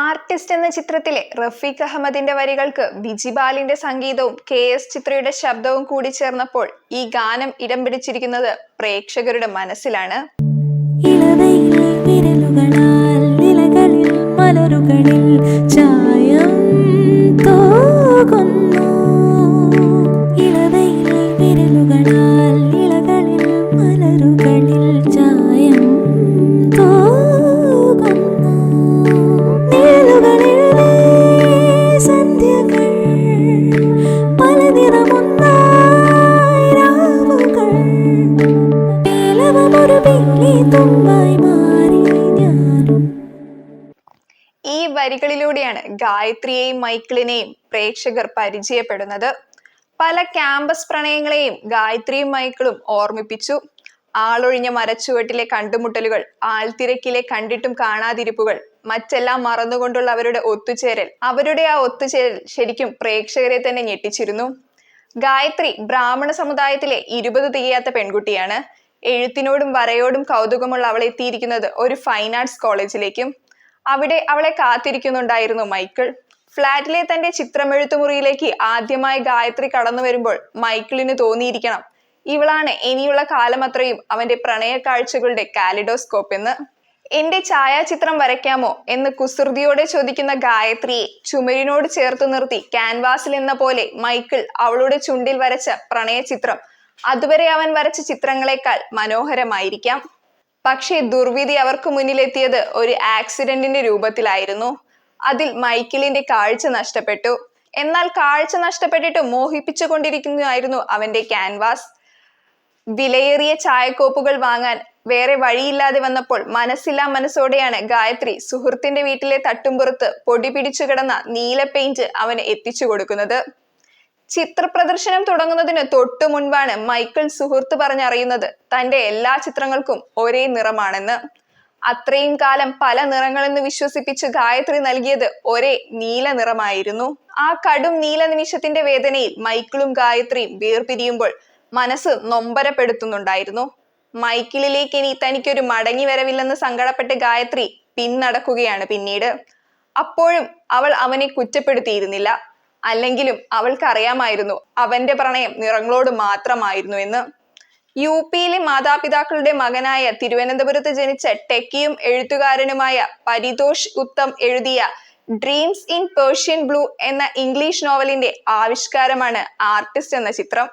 Artist എന്ന ചിത്രത്തിലെ റഫീഖ് അഹമ്മദിന്റെ വരികൾക്ക് ബിജിബാലിന്റെ സംഗീതവും കെ എസ് ചിത്രയുടെ ശബ്ദവും കൂടി ചേർന്നപ്പോൾ ഈ ഗാനം ഇടം പിടിച്ചിരിക്കുന്നത് പ്രേക്ഷകരുടെ മനസ്സിലാണ്. ഇളവയിലെ വിരലുകളാൽ ഈ വരികളിലൂടെയാണ് ഗായത്രിയെയും മൈക്കിളിനെയും പ്രേക്ഷകർ പരിചയപ്പെടുന്നത്. പല ക്യാമ്പസ് പ്രണയങ്ങളെയും ഗായത്രിയും മൈക്കിളും ഓർമ്മിപ്പിച്ചു. ആളൊഴിഞ്ഞ മരച്ചുവട്ടിലെ കണ്ടുമുട്ടലുകൾ ആൾത്തിരക്കിലെ കണ്ടിട്ടും കാണാതിരിപ്പുകൾ മറ്റെല്ലാം മറന്നുകൊണ്ടുള്ള അവരുടെ ഒത്തുചേരൽ. അവരുടെ ആ ഒത്തുചേരൽ ശരിക്കും പ്രേക്ഷകരെ തന്നെ ഞെട്ടിച്ചിരുന്നു. ഗായത്രി ബ്രാഹ്മണ സമുദായത്തിലെ ഇരുപത് തികയാത്ത പെൺകുട്ടിയാണ്. എഴുത്തിനോടും വരയോടും കൗതുകമുള്ള അവൾ എത്തിയിരിക്കുന്നത് ഒരു ഫൈൻ ആർട്സ് കോളേജിലേക്കും അവിടെ അവളെ കാത്തിരിക്കുന്നുണ്ടായിരുന്നു മൈക്കിൾ. ഫ്ലാറ്റിലെ തന്റെ ചിത്രമെഴുത്തുമുറിയിലേക്ക് ആദ്യമായി ഗായത്രി കടന്നു വരുമ്പോൾ മൈക്കിളിന് തോന്നിയിരിക്കണം ഇവളാണ് ഇനിയുള്ള കാലം അത്രയും അവന്റെ പ്രണയ കാഴ്ചകളുടെ കാലിഡോസ്കോപ്പ് എന്ന്. എന്റെ ഛായാചിത്രം വരയ്ക്കാമോ എന്ന് കുസൃതിയോടെ ചോദിക്കുന്ന ഗായത്രിയെ ചുമരിനോട് ചേർത്ത് നിർത്തി ക്യാൻവാസിൽ എന്ന പോലെ മൈക്കിൾ അവളുടെ ചുണ്ടിൽ വരച്ച പ്രണയ ചിത്രം അതുവരെ അവൻ വരച്ച ചിത്രങ്ങളെക്കാൾ മനോഹരമായിരിക്കാം. പക്ഷേ ദുർവിധി അവർക്ക് മുന്നിലെത്തിയത് ഒരു ആക്സിഡന്റിന്റെ രൂപത്തിലായിരുന്നു. അതിൽ മൈക്കിളിന്റെ കാഴ്ച നഷ്ടപ്പെട്ടു. എന്നാൽ കാഴ്ച നഷ്ടപ്പെട്ടിട്ട് മോഹിപ്പിച്ചു കൊണ്ടിരിക്കുന്നതായിരുന്നു അവന്റെ ക്യാൻവാസ്. വിലയേറിയ ചായക്കോപ്പുകൾ വാങ്ങാൻ വേറെ വഴിയില്ലാതെ വന്നപ്പോൾ മനസ്സില്ലാ മനസ്സോടെയാണ് ഗായത്രി സുഹൃത്തിന്റെ വീട്ടിലെ തട്ടുംപുറത്ത് പൊടി പിടിച്ചു കിടന്ന നീല പെയിന്റ് അവന് എത്തിച്ചു കൊടുക്കുന്നത്. ചിത്ര പ്രദർശനം തുടങ്ങുന്നതിന് തൊട്ടു മുൻപാണ് മൈക്കിൾ സുഹൃത്ത് പറഞ്ഞറിയുന്നത് തന്റെ എല്ലാ ചിത്രങ്ങൾക്കും ഒരേ നിറമാണെന്ന്. അത്രയും കാലം പല നിറങ്ങളെന്ന് വിശ്വസിപ്പിച്ച് ഗായത്രി നൽകിയത് ഒരേ നീല നിറമായിരുന്നു. ആ കടും നീല നിമിഷത്തിന്റെ വേദനയിൽ മൈക്കിളും ഗായത്രിയും വേർപിരിയുമ്പോൾ മനസ്സ് നൊമ്പരപ്പെടുത്തുന്നുണ്ടായിരുന്നു. മൈക്കിളിലേക്ക് ഇനി തനിക്കൊരു മടങ്ങി വരവില്ലെന്ന് സങ്കടപ്പെട്ട് ഗായത്രി പിന്നടക്കുകയാണ് പിന്നീട്. അപ്പോഴും അവൾ അവനെ കുറ്റപ്പെടുത്തിയിരുന്നില്ല. അല്ലെങ്കിലും അവൾക്കറിയാമായിരുന്നു അവന്റെ പ്രണയം നിറങ്ങളോട് മാത്രമായിരുന്നു എന്ന്. യു പിയിലെ മാതാപിതാക്കളുടെ മകനായ തിരുവനന്തപുരത്ത് ജനിച്ച ടെക്കിയും എഴുത്തുകാരനുമായ പരിതോഷ് ഉത്തം എഴുതിയ ഡ്രീംസ് ഇൻ പേർഷ്യൻ ബ്ലൂ എന്ന ഇംഗ്ലീഷ് നോവലിന്റെ ആവിഷ്കാരമാണ് ആർട്ടിസ്റ്റ് എന്ന ചിത്രം.